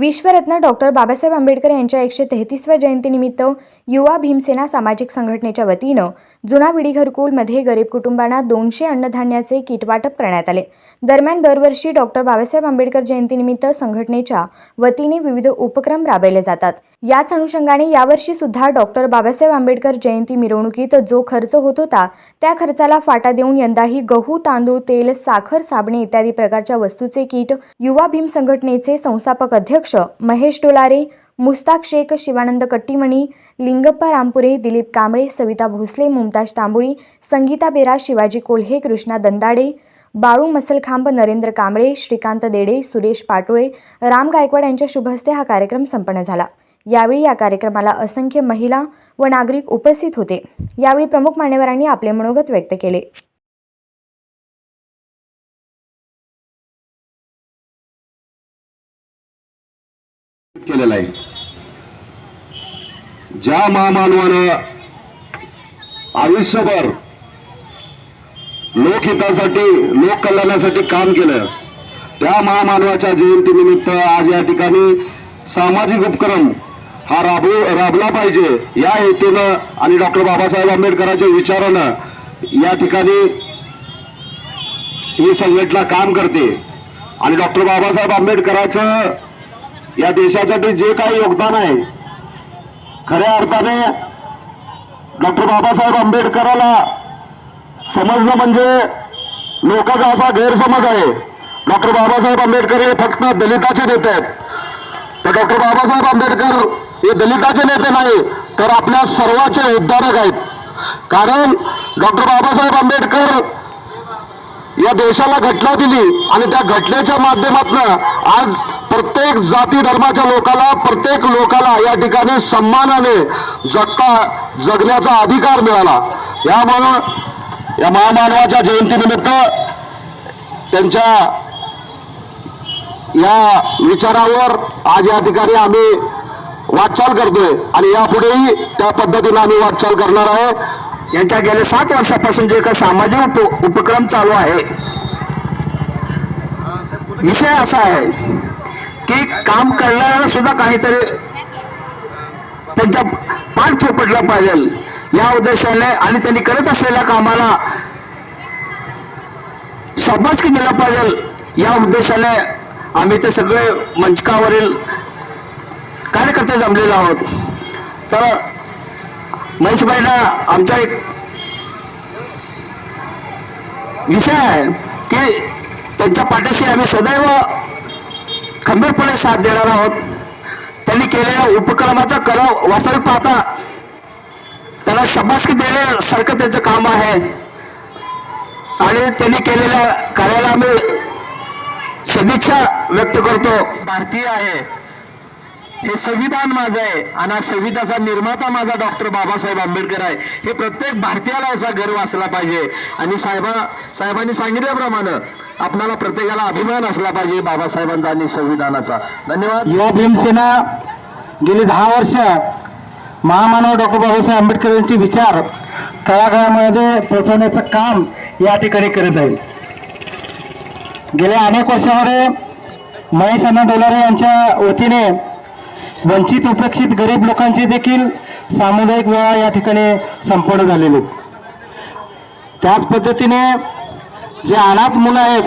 विश्वरत्न doctor Babasaheb Ambedkar यांच्या एकशे तेहतीसव्या जयंतीनिमित्त युवा भीमसेना सामाजिक संघटनेच्या वतीनं जुना विडी घरकुलमध्ये गरीब कुटुंबांना दोनशे अन्नधान्याचे किट वाटप करण्यात आले. दरम्यान दरवर्षी डॉक्टर बाबासाहेब आंबेडकर जयंतीनिमित्त संघटनेच्या वतीने विविध उपक्रम राबवले जातात. याच अनुषंगाने यावर्षी सुद्धा डॉक्टर बाबासाहेब आंबेडकर जयंती मिरवणुकीत जो खर्च होत होता त्या खर्चाला फाटा देऊन यंदाही गहू तांदूळ तेल साखर साबणे इत्यादी प्रकारच्या वस्तूचे किट युवा भीम संघटनेचे संस्थापक अध्यक्ष महेश डोलारे मुस्ताक शेख शिवानंद कट्टीमणी लिंगप्पा रामपुरे दिलीप कांबळे सविता भोसले मुमताज तांबुळी संगीता बेरा शिवाजी कोल्हे कृष्णा दंदाडे बाळू मसलखांब नरेंद्र कांबळे श्रीकांत देडे सुरेश पाटोळे राम गायकवाड यांच्या शुभहस्ते हा कार्यक्रम संपन्न झाला. यावेळी या कार्यक्रमाला असंख्य महिला व नागरिक उपस्थित होते. यावेळी प्रमुख मान्यवरांनी आपले मनोगत व्यक्त केले. केलेला आहे. ज्या महामानवानं आयुष्यभर लोकहितासाठी लोक कल्याणासाठी काम केलं त्या महामानवाच्या जयंतीनिमित्त आज या ठिकाणी सामाजिक उपक्रम हा राबू राबला पाहिजे. या हेतूनं आणि डॉक्टर बाबासाहेब आंबेडकरांच्या विचारानं या ठिकाणी ही संघटना काम करते. आणि डॉक्टर बाबासाहेब आंबेडकरांचं या देशासाठी जे काही योगदान आहे खऱ्या अर्थाने डॉक्टर बाबासाहेब आंबेडकराला समजणं म्हणजे लोकांचा असा गैरसमज आहे. डॉक्टर बाबासाहेब आंबेडकर हे फक्त दलिताचे नेते आहेत. तर डॉक्टर बाबासाहेब आंबेडकर हे दलिताचे नेते नाही तर आपल्या सर्वाचे उद्धारक आहेत. कारण डॉक्टर बाबासाहेब आंबेडकर या देशाला घटना दिली आणि त्या घटनेच्या माध्यमातून आज प्रत्येक जाती धर्माच्या लोकाला प्रत्येक लोकाला या ठिकाणी सन्मानाने जगता जगण्याचा अधिकार मिळाला. यामुळं या महामानवाच्या जयंतीनिमित्त त्यांच्या या विचारावर आज या ठिकाणी आम्ही वाटचाल करतोय आणि यापुढेही त्या पद्धतीने आम्ही वाटचाल करणार आहे. यांच्या गेल्या सात वर्षापासून जे काही सामाजिक उप उपक्रम चालू आहे विषय असा आहे की काम करणाऱ्याला सुद्धा काहीतरी त्यांच्या पाठ थोपटलं पाहिजे. या उद्देशाने आणि त्यांनी करत असलेल्या कामाला शाबासकी दिला पाहिजे. या उद्देशाने आम्ही ते सगळे मंचकावरील कार्यकर्ते जमलेले आहोत. तर महेशबाईंना आमचा एक विषय आहे की त्यांच्या पाठीशी आम्ही सदैव खंबीरपणे साथ देणार आहोत. त्यांनी केलेल्या उपक्रमाचा कराव वास्तविक पाहता त्याला शबासकी देण्यासारखं त्याचं काम आहे. आणि त्यांनी केलेल्या कार्याला आम्ही सदिच्छा व्यक्त करतो. भारतीय आहे. हे संविधान माझं आहे. आणि हा संविधानाचा निर्माता माझा डॉक्टर बाबासाहेब आंबेडकर आहे. हे प्रत्येक भारतीयाला याचा गर्व असला पाहिजे. आणि साहेबा साहेबांनी सांगितल्याप्रमाणे आपल्याला प्रत्येकाला अभिमान असला पाहिजे बाबासाहेबांचा आणि संविधानाचा. धन्यवाद. युवा भीमसेना गेली दहा वर्ष महामानव डॉक्टर बाबासाहेब आंबेडकर यांचे विचार तळागाळामध्ये पोहोचवण्याचं काम या ठिकाणी करत आहे गेल्या अनेक वर्षामध्ये महेश अण्णा डोलारे यांच्या वतीने वंचित उपेक्षित गरीब लोकांची देखील सामुदायिक वेळा या ठिकाणी संपन्न झालेले त्याच पद्धतीने जे अनाथ मुलं आहेत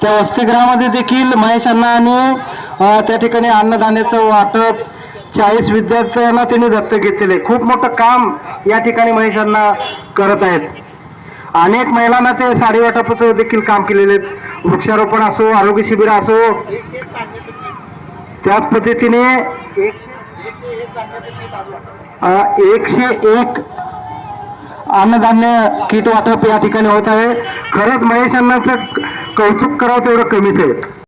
त्या वसतिगृहामध्ये देखील महेश अण्णांनी त्या ठिकाणी अन्नधान्याचं वाटप चाळीस विद्यार्थ्यांना त्यांनी दत्तक घेतलेले आहे. खूप मोठं काम या ठिकाणी महेश अण्णा करत आहेत अनेक महिलांना ते साडी वाटपाचं देखील काम केलेले आहेत वृक्षारोपण असो आरोग्य शिबिर असो त्याच पद्धतीने एकशे एक अन्नधान्य किट वाटप या ठिकाणी होत आहे. खरंच महेश अण्णांचं कौतुक करावं तेवढं कमीच आहे.